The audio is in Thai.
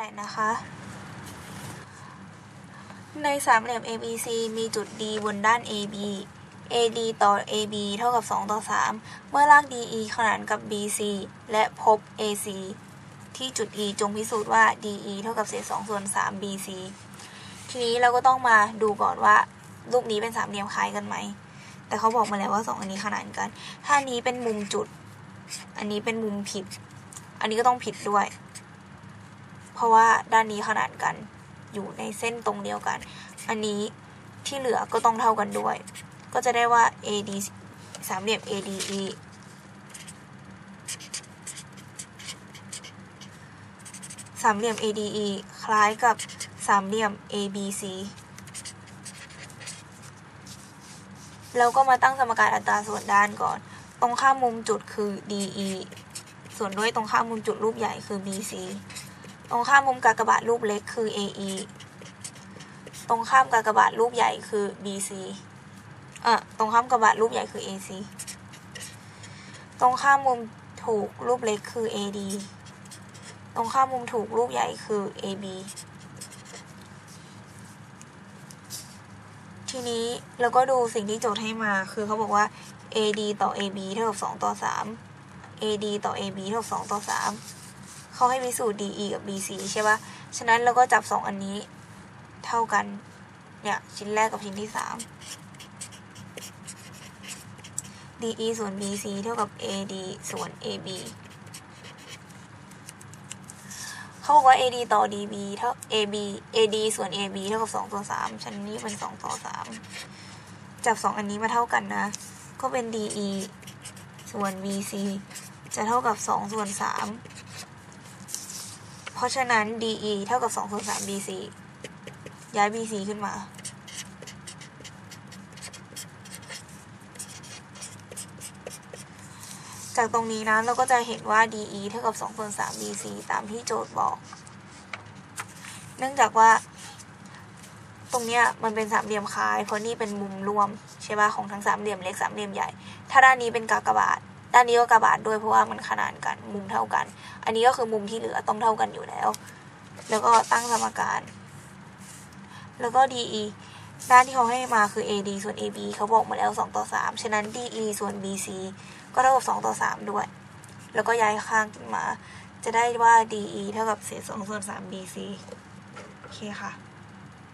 8 นะคะ ในสามเหลี่ยม ABC มีจุด D บนด้าน AB AD ต่อ AB เท่ากับ 2 ต่อ 3 เมื่อลาก DE ขนานกับ BC และพบ AC ที่จุด E จงพิสูจน์ว่า DE เท่ากับเศษ2ส่วน3 BC ทีนี้เราก็ต้องมาดูก่อนว่า รูปนี้เป็นสามเหลี่ยมคล้ายกันไหม แต่เขาบอกมาแล้วว่าสองอันนี้ขนานกัน ถ้าอันนี้เป็นมุมจุด อันนี้เป็นมุมผิด อันนี้ก็ต้องผิดด้วย เพราะว่าด้านนี้ขนานกันอยู่ในเส้นตรงเดียวกัน อันนี้ที่เหลือก็ต้องเท่ากันด้วย ก็จะได้ว่า AD สามเหลี่ยม ADE สามเหลี่ยม ADE คล้ายกับสามเหลี่ยม ABC แล้วก็มาตั้งสมการอัตราส่วนด้านก่อน ตรงข้ามมุมจุดคือ DE ส่วนด้วยตรงข้ามมุมจุดรูปใหญ่คือ BC ตรงข้ามมุมกากบาทรูปเล็กคือ AE ตรงข้ามกากบาทรูปใหญ่คือ BC เอ่อตรงข้ามกากบาทรูปใหญ่คือ AC ตรงข้ามมุมถูกรูปเล็กคือ AD ตรงข้ามมุมถูกรูปใหญ่คือ AB ทีนี้เราก็ดูสิ่งที่โจทย์ให้มาคือเขาบอกว่า AD ต่อ AB เท่ากับ2ต่อ3 AD ต่อ AB เท่ากับ2ต่อ3 เขาให้พิสูจน์ DE กับ BC ใช่ปะฉะนั้นเราก็จับ 2 อันนี้เท่ากัน เนี่ย ชิ้นแรกกับชิ้นที่ 3 DE ส่วน BC เท่ากับ AD ส่วน AB เขาบอกว่า AD ต่อ DB เท่า AB AD ส่วน AB เท่ากับ 2 ต่อ 3 ชั้นนี้เป็น 2 ต่อ 3 จับ 2 อันนี้มาเท่ากันนะ ก็เป็น DE ส่วน BC จะเท่ากับ 2 ส่วน 3 ราะฉะนั้น DE เท่ากับ2ส่วน3 BC ย้าย BC ขึ้นมา จากตรงนี้นะเราก็จะเห็นว่า DE เท่ากับ2ส่วน3 BC ตามที่โจทย์บอก เนื่องจากว่า ตรงเนี้ยมันเป็นสามเหลี่ยมคล้าย เพราะนี่เป็นมุมรวมใช่ปะของทั้งสามเหลี่ยมเล็กสามเหลี่ยมใหญ่ ถ้าด้านนี้เป็นกากบาท ด้านนี้ก็กากบาทด้วยเพราะว่ามันขนานกันมุมเท่ากัน อันนี้ก็คือมุมที่เหลือต้องเท่ากันอยู่แล้ว แล้วก็ตั้งสมการ แล้วก็ DE ด้านที่เขาให้มาคือ AD ส่วน AB เขาบอกมาแล้ว 2 ต่อ 3 ฉะนั้น DE ส่วน BC ก็เท่ากับ 2 ต่อ 3 ด้วย แล้วก็ย้ายข้างขึ้นมา จะได้ว่า DE เท่ากับเศษ2ส่วน3 BC โอเคค่ะ